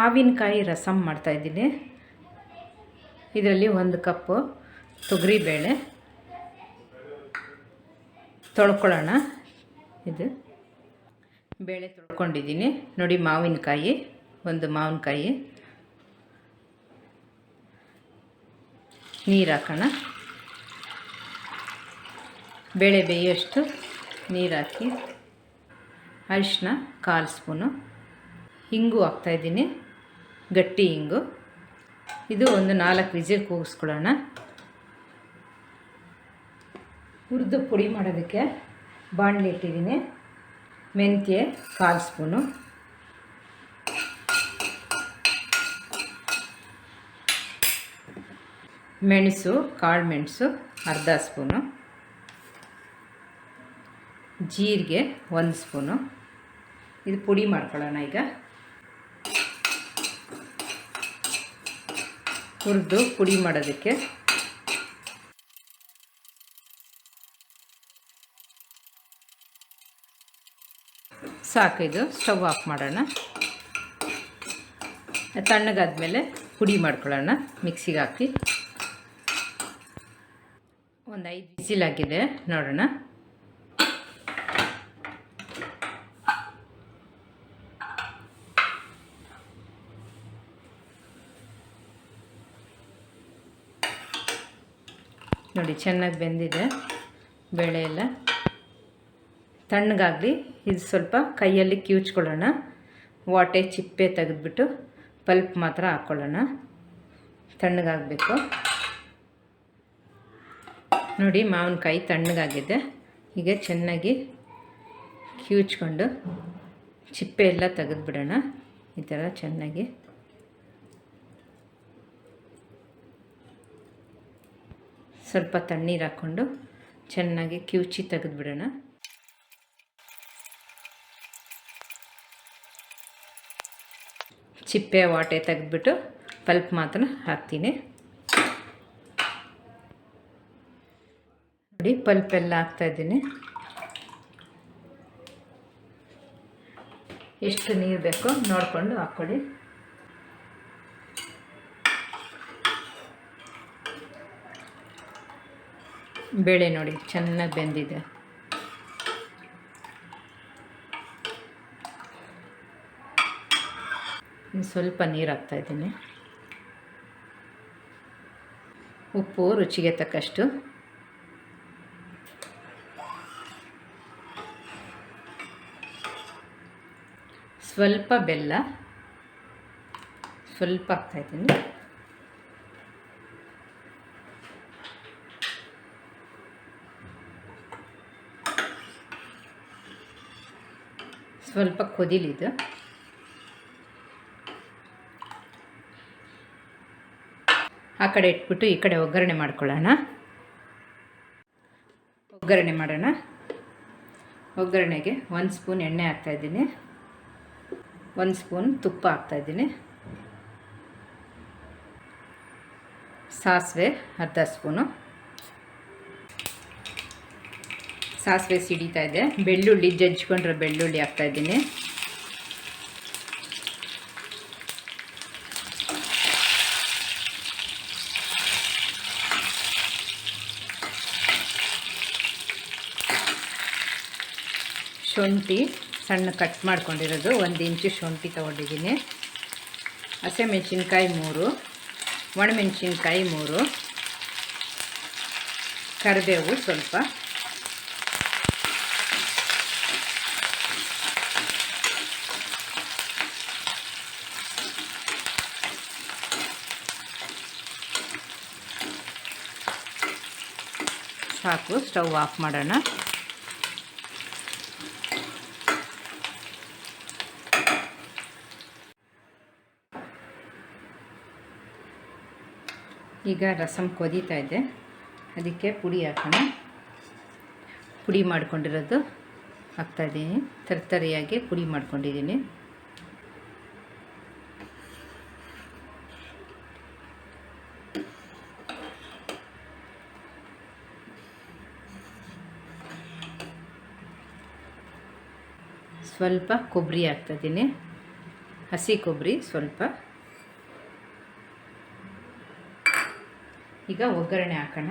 ಮಾವಿನಕಾಯಿ ರಸಂ ಮಾಡ್ತಾಯಿದ್ದೀನಿ ಇದರಲ್ಲಿ ಒಂದು ಕಪ್ಪು ತೊಗರಿಬೇಳೆ. ತೊಳ್ಕೊಳ್ಳೋಣ. ಇದು. ಬೇಳೆ ತೊಳ್ಕೊಂಡಿದ್ದೀನಿ. ನೋಡಿ ಮಾವಿನಕಾಯಿ, ಒಂದು ಮಾವಿನಕಾಯಿ. ನೀರು ಹಾಕೋಣ. ಬೇಳೆ ಬೇಯೋಷ್ಟು ನೀರು ಹಾಕಿ. ಅರಿಶಿನ ಕಾಲು ಸ್ಪೂನು. ಹಿಂಗು ಹಾಕ್ತಾಯಿದ್ದೀನಿ ಗಟ್ಟಿ ಹಿಂಗು ಇದು ಒಂದು ನಾಲ್ಕು ವಿಜಿಲ್ ಕೂಗಿಸ್ಕೊಳ್ಳೋಣ. ಹುರಿದು ಪುಡಿ ಮಾಡೋದಕ್ಕೆ ಬಾಣಲಿ ಇಟ್ಟಿದ್ದೀನಿ. ಮೆಂತ್ಯ ಕಾಲು ಸ್ಪೂನು. ಮೆಣಸು, ಕಾಳು ಮೆಣಸು, ಅರ್ಧ ಸ್ಪೂನು. ಜೀರಿಗೆ ಒಂದು ಸ್ಪೂನು. ಇದು ಪುಡಿ ಮಾಡ್ಕೊಳ್ಳೋಣ ಈಗ. ಹುರಿದು ಪುಡಿ ಮಾಡೋದಕ್ಕೆ. ಸಾಕು ಇದು, ಸ್ಟವ್ ಆಫ್ ಮಾಡೋಣ. ತಣ್ಣಗಾದ್ಮೇಲೆ ಪುಡಿ ಮಾಡ್ಕೊಳ್ಳೋಣ, ಮಿಕ್ಸಿಗೆ ಹಾಕಿ. ಒಂದು ಐದು ಬಿಸಿಲಾಗಿದೆ, ನೋಡೋಣ. ನೋಡಿ, ಚೆನ್ನಾಗಿ ಬೆಂದಿದೆ ಬೇಳೆ ಎಲ್ಲ. ತಣ್ಣಗಾಗಲಿ, ಇದು ಸ್ವಲ್ಪ ಕೈಯಲ್ಲಿ ಕಿವುಚ್ಕೊಳ್ಳೋಣ. ವಾಟೆ ಚಿಪ್ಪೆ ತೆಗೆದ್ಬಿಟ್ಟು ಪಲ್ಪ್ ಮಾತ್ರ ಹಾಕ್ಕೊಳ್ಳೋಣ ತಣ್ಣಗಾಗಬೇಕು. ನೋಡಿ, ಮಾವಿನಕಾಯಿ ತಣ್ಣಗಾಗಿದೆ. ಹೀಗೆ ಚೆನ್ನಾಗಿ ಕಿವುಚ್ಕೊಂಡು ಚಿಪ್ಪೆ ಎಲ್ಲ ತೆಗೆದುಬಿಡೋಣ. ಈ ಥರ ಚೆನ್ನಾಗಿ ಸ್ವಲ್ಪ ತಣ್ಣೀರು ಹಾಕ್ಕೊಂಡು ಚೆನ್ನಾಗಿ ಕಿವುಚಿ ತೆಗೆದುಬಿಡೋಣ. ಚಿಪ್ಪೆ ವಾಟೆ ತೆಗೆದ್ಬಿಟ್ಟು ಪಲ್ಪ್ ಮಾತ್ರ ಹಾಕ್ತೀನಿ. ನೋಡಿ, ಪಲ್ಪ್ ಎಲ್ಲ ಹಾಕ್ತಾಯಿದ್ದೀನಿ ಎಷ್ಟು ನೀರು ಬೇಕೋ ನೋಡಿಕೊಂಡು ಹಾಕ್ಕೊಳ್ಳಿ. ಬೇಳೆ ನೋಡಿ ಚೆನ್ನಾಗಿ ಬೆಂದಿದೆ. ಸ್ವಲ್ಪ ನೀರು ಹಾಕ್ತಾಯಿದ್ದೀನಿ ಉಪ್ಪು ರುಚಿಗೆ ತಕ್ಕಷ್ಟು. ಸ್ವಲ್ಪ ಬೆಲ್ಲ. ಸ್ವಲ್ಪ ಹಾಕ್ತಾಯಿದ್ದೀನಿ ಸ್ವಲ್ಪ ಕೊದಿಲಿದು ಆ ಕಡೆ ಇಟ್ಬಿಟ್ಟು ಈ ಕಡೆ ಒಗ್ಗರಣೆ ಮಾಡ್ಕೊಳ್ಳೋಣ. ಒಗ್ಗರಣೆ ಮಾಡೋಣ. ಒಗ್ಗರಣೆಗೆ ಒಂದು ಸ್ಪೂನ್ ಎಣ್ಣೆ ಹಾಕ್ತಾಯಿದ್ದೀನಿ ಒಂದು ಸ್ಪೂನ್ ತುಪ್ಪ ಹಾಕ್ತಾಯಿದ್ದೀನಿ ಸಾಸಿವೆ ಅರ್ಧ ಸ್ಪೂನು. ಸಾಸಿವೆ ಸಿಡಿತಾ ಇದೆ. ಬೆಳ್ಳುಳ್ಳಿ, ಜಜ್ಜಿಕೊಂಡ್ರೆ ಬೆಳ್ಳುಳ್ಳಿ ಹಾಕ್ತಾಯಿದ್ದೀನಿ ಶುಂಠಿ ಸಣ್ಣ ಕಟ್ ಮಾಡ್ಕೊಂಡಿರೋದು. ಒಂದು ಇಂಚು ಶುಂಠಿ ತೊಗೊಂಡಿದ್ದೀನಿ. ಹಸಿಮೆಣ್ಸಿನ್ಕಾಯಿ ಮೂರು, ಒಣಮೆಣ್ಸಿನ್ಕಾಯಿ ಮೂರು, ಕರಿಬೇವು ಸ್ವಲ್ಪ. ಸಾಕು ಸ್ಟವ್ ಆಫ್ ಮಾಡೋಣ. ಈಗ ರಸಮ್ ಕೊದೀತಾ ಇದೆ. ಅದಕ್ಕೆ ಪುಡಿ ಹಾಕೋಣ. ಪುಡಿ ಮಾಡ್ಕೊಂಡಿರೋದು ಹಾಕ್ತಾಯಿದ್ದೀನಿ ತರ್ತರಿಯಾಗಿ ಪುಡಿ ಮಾಡ್ಕೊಂಡಿದ್ದೀನಿ. ಸ್ವಲ್ಪ ಕೊಬ್ಬರಿ ಹಾಕ್ತಾಯಿದ್ದೀನಿ ಹಸಿ ಕೊಬ್ಬರಿ ಸ್ವಲ್ಪ. ಈಗ ಒಗ್ಗರಣೆ ಹಾಕೋಣ.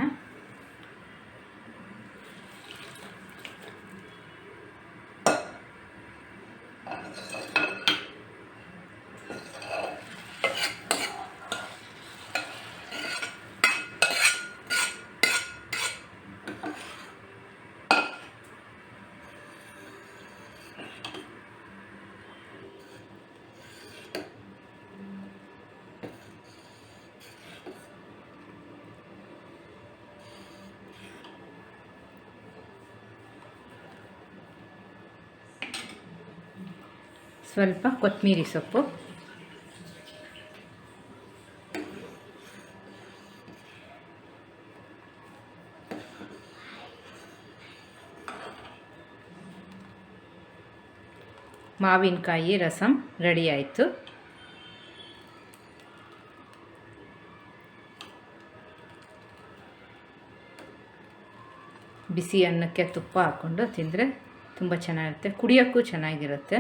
ಸ್ವಲ್ಪ ಕೊತ್ತಂಬರಿ ಸೊಪ್ಪು. ಮಾವಿನಕಾಯಿ ರಸಂ ರೆಡಿ ಆಯಿತು. ಬಿಸಿ ಅನ್ನಕ್ಕೆ ತುಪ್ಪ ಹಾಕ್ಕೊಂಡು ತಿಂದರೆ ತುಂಬ ಚೆನ್ನಾಗಿರುತ್ತೆ. ಕುಡಿಯೋಕ್ಕೂ ಚೆನ್ನಾಗಿರುತ್ತೆ.